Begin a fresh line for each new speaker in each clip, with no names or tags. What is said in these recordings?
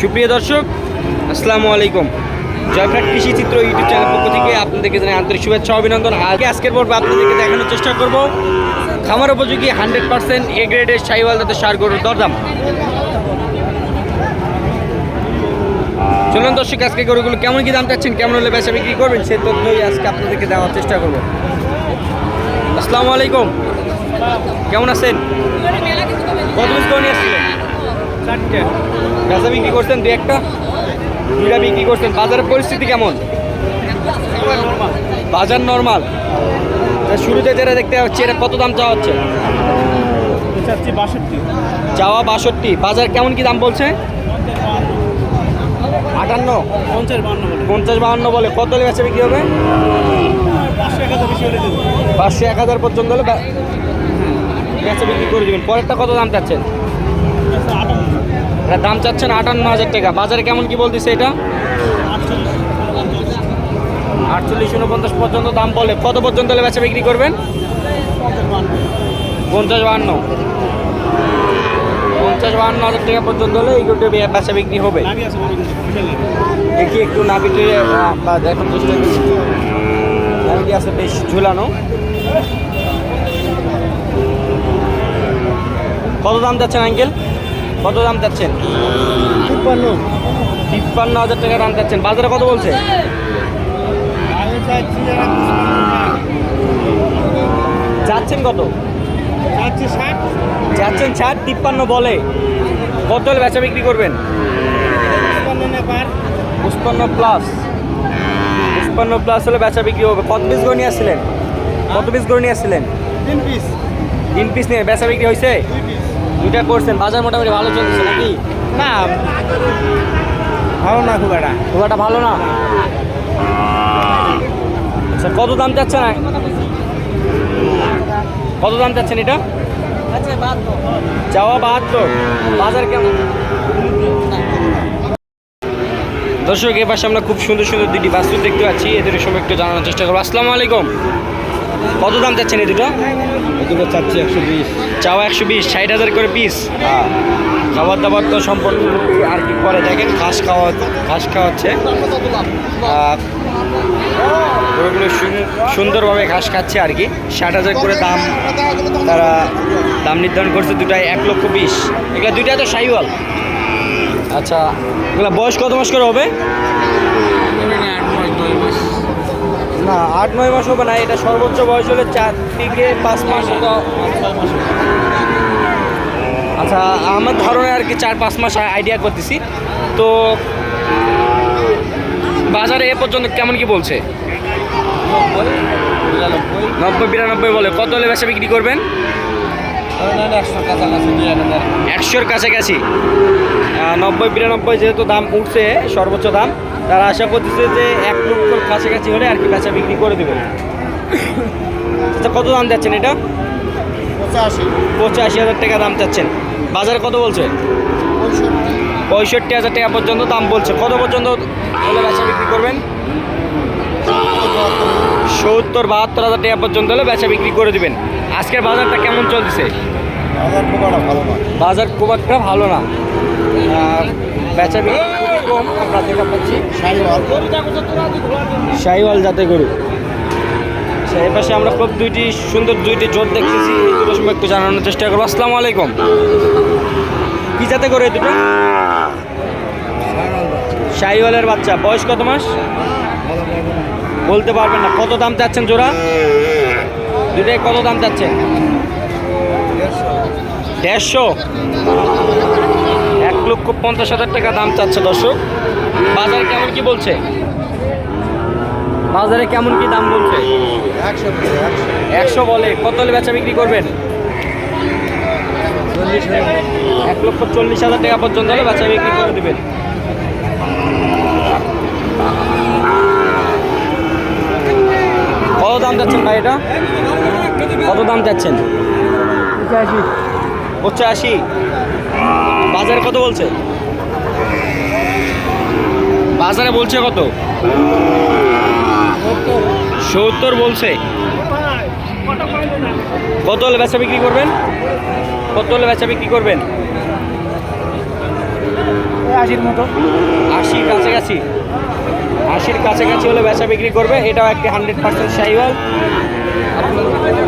সুপ্রিয় দর্শক আসসালামু আলাইকুম। জয়ফ্রাট কৃষি চিত্র ইউটিউব চ্যানেল পক্ষ থেকে আপনাদেরকে জানাই আন্তরিক শুভেচ্ছা অভিনন্দন। আজকে আজকের পর্বে আপনাদেরকে দেখানোর চেষ্টা করব খামার উপযোগী হান্ড্রেড পার্সেন্ট এ গ্রেডের সাইওয়াল তাতে সার গরুর দরদাম। চলুন দর্শক আজকে গরুগুলো কেমন কি দাম চাচ্ছেন কেমন হলে বেচা বিক্রি করবেন সে তথ্যই আজকে আপনাদেরকে দেওয়ার চেষ্টা করব। আসসালামু আলাইকুম। কেমন আছেন? কত করে নিয়ে আসছিলেন? চারটে। বেচা বিক্রি করছেন দু একটা? দুইটা বিক্রি করছেন। বাজারের পরিস্থিতি কেমন? বাজার নর্মাল। শুরুতে যেটা দেখতে পাচ্ছি এটা কত দাম চাওয়া হচ্ছে? চাওয়া বাষট্টি। বাজার কেমন কি দাম বলছে? আটান্ন।
পঞ্চাশ
বাহান্ন বলে। কত বেচা বিক্রি হবে?
পাঁচশো, এক হাজার
পর্যন্ত হলে বিক্রি করে দেবেন। পরেরটা কত দাম চাচ্ছেন? এটা দাম চাচ্ছেন আটান্ন হাজার টাকা। বাজারে কেমন কি বলতেছে এটা?
আটচল্লিশ
উনপঞ্চাশ পর্যন্ত দাম বলে। কত পর্যন্ত হলে বেচা বিক্রি করবেন?
পঞ্চাশ বান্ন
পঞ্চাশ বাহান্ন। পঞ্চাশ বাহান্ন হাজার টাকা পর্যন্ত হলে এই গরুটা বেচা বিক্রি হবে। দেখি একটু নাবিটে বা দেখার চেষ্টা নাবিটি আছে বেশ ঝুলানো। কত দাম যাচ্ছেন আঙ্কেল? কত দাম যাচ্ছেন
তিপ্পান্ন।
তিপ্পান্ন হাজার টাকা দাম যাচ্ছেন বাজারে কত বলছে? যাচ্ছেন কত? যাচ্ছেন ষাট। তিপ্পান্ন বলে। কত হলে বেচা বিক্রি করবেন? পুষ্পান্ন প্লাস পুষ্পান্ন প্লাস হলে বেচা বিক্রি হবে। কত পিস গড়ে নিয়ে আসছিলেন? কত পিস গড়ে নিয়ে আসছিলেন?
তিন পিস
তিন পিস নিয়ে বেচা বিক্রি হয়েছে
দুই পিস
দুইটা করছেন বাজার মোটামুটি ভালো চলছে নাকি?
না ভালো না খুব একটা।
খুব একটা ভালো না? আচ্ছা কত দাম চাচ্ছেন? কত দাম চাচ্ছেন এটা? চাওয়া বাহাত্তর। বাজার কেমন? দর্শক এ পাশে আমরা খুব সুন্দর সুন্দর দুটি বাস্তু দেখতে পাচ্ছি। এদের সময় একটু জানানোর চেষ্টা করব। আসসালামু আলাইকুম। কত দাম চাচ্ছেন এই দুটো?
এগুলো চাচ্ছি একশো বিশ।
চাওয়া একশো বিশ ষাট হাজার করে পিস হ্যাঁ। খাবার দাবার তো সম্পূর্ণ আর কি করে? দেখেন ঘাস খাওয়া ঘাস খাওয়াচ্ছে গরুগুলো সুন্দরভাবে ঘাস খাচ্ছে আর কি। ষাট হাজার করে দাম তারা দাম নির্ধারণ করছে দুটায় এক লক্ষ বিশ। এগুলো দুইটা তো সাইওয়াল। আচ্ছা এগুলো বয়স কত মাস করে হবে? না, আট, নয় মাস হবে না, এটা সর্বোচ্চ বয়স হলে চার থেকে পাঁচ মাস আচ্ছা আমার ধারণা আর কি চার, পাঁচ মাস আইডিয়া করতেছি। তো বাজারে এ পর্যন্ত কেমন কি বলছে? নব্বই, বিরানব্বই বলে। কত হলে ব্যবসা বিক্রি করবেন? একশোর কাছাকাছি নব্বই বিরানব্বই যেহেতু দাম উঠছে সর্বোচ্চ দাম তারা আশা করতেছে যে এক লক্ষর কাছাকাছি হলে আর কি বেচা বিক্রি করে দেবে। আচ্ছা কত দাম যাচ্ছেন এটা?
পঁচাশি।
পঁচাশি হাজার টাকা দাম চাচ্ছেন। বাজারে কত বলছে?
পঁয়ষট্টি
পঁয়ষট্টি হাজার টাকা পর্যন্ত দাম বলছে। কত পর্যন্ত হলে বেচা বিক্রি করবেন? সত্তর বাহাত্তর হাজার টাকা পর্যন্ত হলে বেচা বিক্রি করে দিবেন। আজকের বাজারটা কেমন চলতেছে? বাজার খুব একটা ভালো না। বেচা বিক্রি কম আমরা দেখা পাচ্ছি। শাহিওয়াল। জাতে গরু। সেই পাশে আমরা খুব দুইটি সুন্দর দুইটি জোর দেখতেছি। দুটো সময় একটু জানানোর চেষ্টা করব। আসসালামু আলাইকুম। কি যাতে এই দুটো? শাহিওয়ালের বাচ্চা। বয়স কত মাস? বলতে পারবেন না। কত দাম চাচ্ছেন জোড়া? দুটাই কত দাম চাচ্ছেন? দেড়শো। এক লক্ষ পঞ্চাশ হাজার টাকা দাম চাচ্ছে দর্শক। বাজারে কেমন কি বলছে? বাজারে কেমন কি দাম বলছে?
একশো
বলে। কত হলে বেচা বিক্রি করবেন? এক লক্ষ চল্লিশ হাজার টাকা পর্যন্ত হলে বেচা বিক্রি করে দেবেন। কত দাম চাচ্ছেন ভাই এটা? কত দাম চাচ্ছেন? পঁচাশি। বাজারে কত বলছে? বাজারে বলছে কত? সত্তর বলছে। কত হলে বেচা বিক্রি করবেন? কত হলে বেচা বিক্রি করবেন?
আশির মতো।
আশির কাছাকাছি। আশির কাছাকাছি হলে বেচা বিক্রি করবে, এটাও একটি hundred percent Sahiwal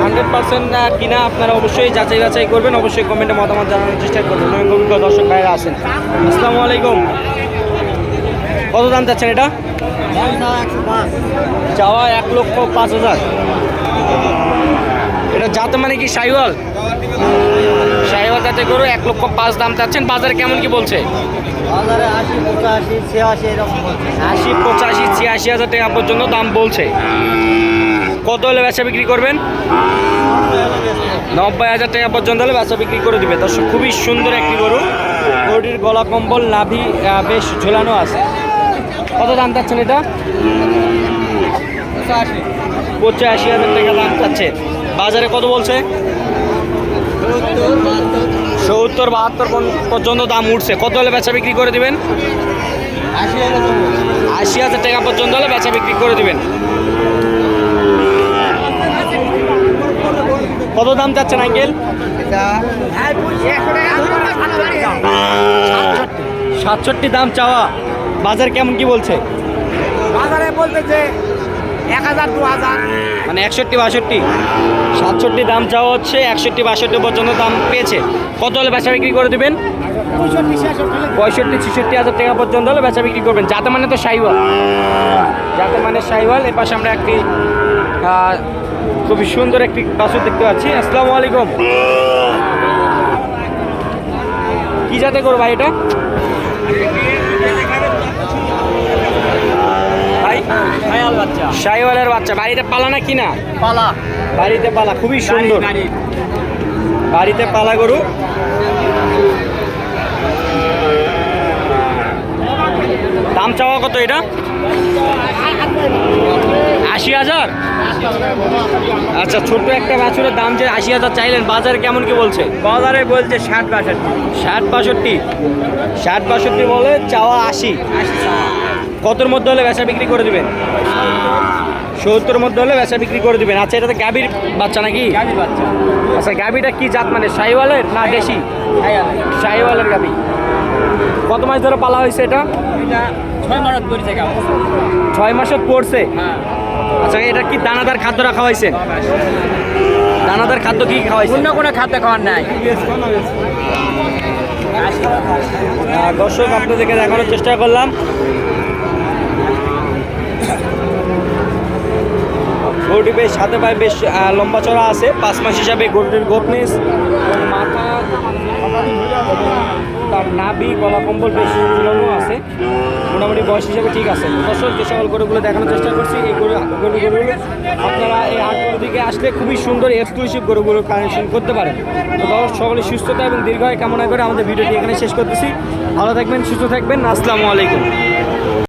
hundred percent কিনা আপনারা অবশ্যই যাচাই বাছাই করবেন, অবশ্যই কমেন্টে মতামত জানানোর চেষ্টা করবেন। অভিজ্ঞ দর্শক ভাইরা আছেন। আসসালামু আলাইকুম। কত দাম চাচ্ছেন এটা?
পাঁচ
এক লক্ষ পাঁচ হাজার। এটা জাত মানে কি সাইওয়াল যাতে করো এক লক্ষ পাঁচ দাম চাচ্ছেন। বাজারে কেমন কি বলছে?
আশি পঁচাশি ছিয়াশি
হাজার টাকা পর্যন্ত দাম বলছে। কত হলে বেচা বিক্রি করবেন? নব্বই হাজার টাকা পর্যন্ত হলে বেচা বিক্রি করে দিবে। দর্শক খুবই সুন্দর একটি গরু। গরুটির গলা কম্বল নাভি বেশ ঝোলানো আছে। কত দাম চাচ্ছেন এটা?
পঁচাশি।
হাজার টাকা দাম চাচ্ছে। বাজারে কত বলছে?
সত্তর, বাহাত্তর
পর্যন্ত- দাম উঠছে। কত হলে বেচা বিক্রি করে দেবেন?
আশি
হাজার টাকা পর্যন্ত হলে বেচা বিক্রি করে দেবেন। কত দাম চাচ্ছেন, আঙ্কেল? সাতষট্টি। দাম চাওয়া। বাজার কেমন কি বলছে?
বাজারে বলতে যে এক হাজার দু হাজার।
মানে একষট্টি বাষট্টি। সাতষট্টি দাম চাওয়া হচ্ছে একষট্টি বাষট্টি পর্যন্ত দাম পেয়েছে। কত হলে বেচা বিক্রি করে দিবেন?
পঁয়ষট্টি
ছেষট্টি হাজার টাকা পর্যন্ত হলে বেচা বিক্রি করবেন। যাতে মানে তো সাইওয়াল। যাতে মানে সাইওয়াল। এর পাশে আমরা একটি খুবই সুন্দর একটি বাছুর দেখতে পাচ্ছি। আসসালামু আলাইকুম। কি যাতে করো ভাই এটা? ভাই?
খায়াল বাচ্চা।
বাড়িতে পালা না কিনা
পালা।
বাড়িতে পালা খুবই সুন্দর। বাড়িতে পালা গরু। দাম চাওয়া কত এটা? আশি হাজার? আচ্ছা ছোট্ট একটা বাছুরের দাম যে আশি হাজার চাইলেন বাজারে কেমন কি বলছে?
বাজারে বলছে ষাট বাষট্টি।
ষাট বাষট্টি। ষাট বাষট্টি বলে চাওয়া আশি। কতর মধ্যে হলে বেচা বিক্রি করে দিবেন? সত্তর মধ্যে হলে বেচা বিক্রি করে দিবেন। আচ্ছা এটা তো গাভীর বাচ্চা নাকি?
বাচ্চা।
আচ্ছা গাভীটা কি জাত মানে শাহিওয়ালের না দেশি? শাহিওয়ালের। গাভী। কত মাস ধরে পালা হয়েছে এটা?
ছয়
মাসে পড়ছে
হ্যাঁ।
আচ্ছা এটা কি দানাদার খাদ্য রাখা হয়েছে দানাদার খাদ্য কি খাওয়াইছে?
অন্য কোনো খাদ্য খাওয়ার নাই।
দর্শক আপনাদেরকে দেখানোর চেষ্টা করলাম। গরুটি বেশ হাতে পায়ে বেশ লম্বা চড়া আছে। পাঁচ মাস হিসাবে গরুটির গোপনেস মাথা, তার নাভি, গলা কম্বল বেশ ঝুলানো আছে। মোটামুটি বয়স হিসাবে ঠিক আছে। দর্শক, যে সকল গরুগুলো দেখানোর চেষ্টা করছি, এই গরু গরু, গরুগুলো আপনারা এই হাটগুলো দিকে আসলে খুবই সুন্দর এক্সক্লুসিভ গরুগুলো কানেকশন করতে পারেন। তো দর্শক সকলে সুস্থতা এবং দীর্ঘায় কামনা করে আমাদের ভিডিওটি এখানে শেষ করতেছি। ভালো থাকবেন, সুস্থ থাকবেন। আসসালামু আলাইকুম।